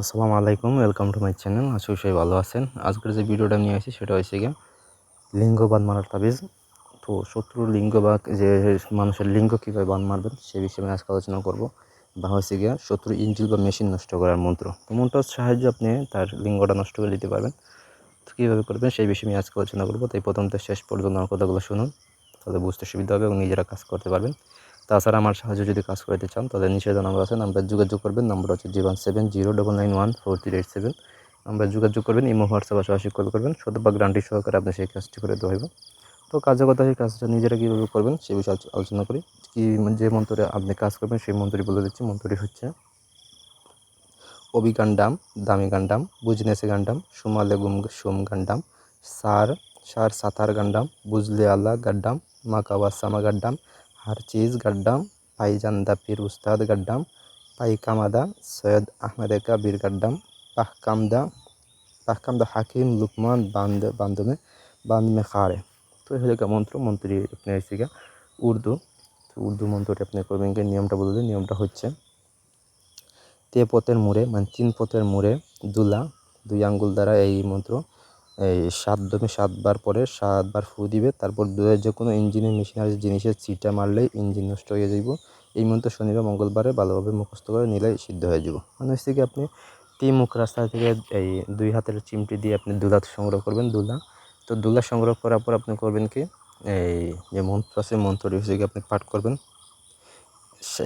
আসসালামু আলাইকুম welcome to my channel আশা সবাই ভালো আছেন। আজকের যে ভিডিওটা নিয়ে আসি সেটা হচ্ছে গিয়ে লিঙ্গবাদ মারার তাবিজ। তো শত্রু লিঙ্গ বা যে মানুষের লিঙ্গ কীভাবে বান মারবেন, সে বিষয়ে আমি আজকে আলোচনা করব। বা হচ্ছে গিয়ে শত্রু ইঞ্জিল বা মেশিন নষ্ট করার মন্ত্র। তো মন্ত্রের সাহায্যে, আপনি তার লিঙ্গটা নষ্ট করে দিতে পারবেন। তো কীভাবে করবেন, সেই বিষয়ে আমি আজকে আলোচনা করব। তাই প্রথম শেষ পর্যন্ত আমার কথাগুলো শুনুন, তাহলে বুঝতে সুবিধা হবে এবং নিজেরা কাজ করতে পারবেন। তাছাড়া আমার সাহায্যে যদি কাজ করতে চান নিচে যে নাম্বার আছে নাম্বার যোগাযোগ করবেন নাম্বার হচ্ছে zero one seven zero double nine one four three eight seven. Number যোগাযোগ করবেন, ইমো, হোয়াটসঅ্যাপ আশেপাশে কল করবেন শতভাগ গ্রান্টি সহকারে আপনি সেই কাজটি করে দেওয়া হবে তো কাজের সেই কাজটা নিজেরা কীভাবে করবেন, সে বিষয়ে আলোচনা করি। কি যে মন্ত্রে আপনি কাজ করবেন, সেই মন্ত্রটি বলে দিচ্ছি। মন্ত্রটি হচ্ছে অবি গান্ডাম দামি গান্ডাম বুজনেসে গান্ডাম, সুমালে গুম সুম গান্ডাম, সার সার সাতার গান্ডাম বুজলে আল্লাহ গাড্ডাম মাকাওয়া সামা গাড্ডাম হার চিজ গাড্ডাম পাইজান্দা পীর উস্তাদ গাড্ডাম পাইকামাদা সৈয়দ আহমেদ কাবির গাড্ডাম পাহকামদা পাহকামদা হাকিম লুকমান বান্দ বান্দমে বান্দমে খারে তো এই হলো মন্ত্র মন্ত্রী আপনি এসে গিয়ে উর্দু তো উর্দু মন্ত্রটি আপনি করবেন গিয়ে নিয়মটা বলে নিয়মটা হচ্ছে তে পথের মুড়ে মানে তিন পথের মুড়ে দুলা দুই আঙ্গুল দ্বারা এই মন্ত্র এই সাত দমে সাতবার পরে সাতবার ফু দিবে, তারপর দুয়ের যে কোনো ইঞ্জিনের মেশিনারি জিনিসের চিটা মারলেই ইঞ্জিন নষ্ট হয়ে যাইব। এই মন্ত্র শনিবার, মঙ্গলবারে ভালোভাবে মুখস্থ করে নিলে সিদ্ধ হয়ে যাব মানে হচ্ছে কি, আপনি তিন মুখ রাস্তা থেকে এই দুই হাতের চিমটি দিয়ে আপনি দুলা সংগ্রহ করবেন, দুলা। তো দুলা সংগ্রহ করার পর আপনি করবেন কি, এই যে মন্ত্র আছে, মন্ত্রটি হচ্ছে কি, আপনি পাঠ করবেন।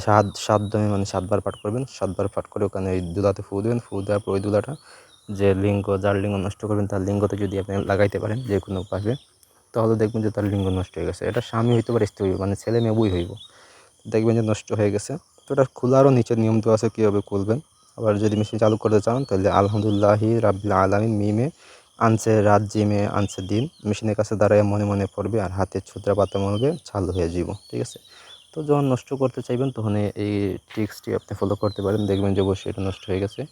সাত সাত দমে মানে সাতবার পাঠ করবেন, সাতবার পাঠ করে ওখানে ওই দুলাতে ফু দেবেন, ফু দেওয়ার পর ওই দুলাটা যে লিঙ্গ, যার লিঙ্গ নষ্ট করবেন, তার লিঙ্গতে যদি আপনি লাগাইতে পারেন যে কোনো পাশে তাহলে দেখবেন যে তার লিঙ্গ নষ্ট হয়ে গেছে। এটা স্বামী হইতে পারে, স্ত্রী হইব মানে ছেলে মেয়ে বই হইব। দেখবেন যে নষ্ট হয়ে গেছে। তো এটা খোলারও নিচের নিয়ম তো আছে, কীভাবে খুলবেন? আবার যদি মেশিন চালু করতে চান, তাহলে আলহামদুলিল্লাহি রাবিল আলমিন মিমে আনছে রাত জিমে আনছে দিন। মেশিনের কাছে দাঁড়ায় মনে মনে পড়বে আর হাতে ছুতরা পাতা মরবে, চালু হয়ে যাব, ঠিক আছে? তো যখন নষ্ট করতে চাইবেন তখন এই- ট্রিক্সটি আপনি ফলো করতে পারেন। দেখবেন যে অবশ্যই এটা নষ্ট হয়ে গেছে।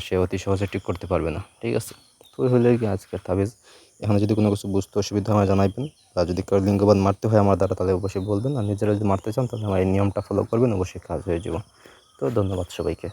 সে অতি সহজে ঠিক করতে পারবে না। ঠিক আছে? তো হলে কি আজকের তাবিজ। এখানে যদি কোনো কিছু বুঝতে অসুবিধা হয় জানাইবেন। বা যদি কারও লিঙ্গবাদ মারতে হয় আমার দ্বারা, তাহলে অবশ্যই বলবেন। আর নিজেরা যদি মারতে চান, তাহলে আমার এই নিয়মটা ফলো করবেন, অবশ্যই কাজ হয়ে যাব। তো ধন্যবাদ সবাইকে।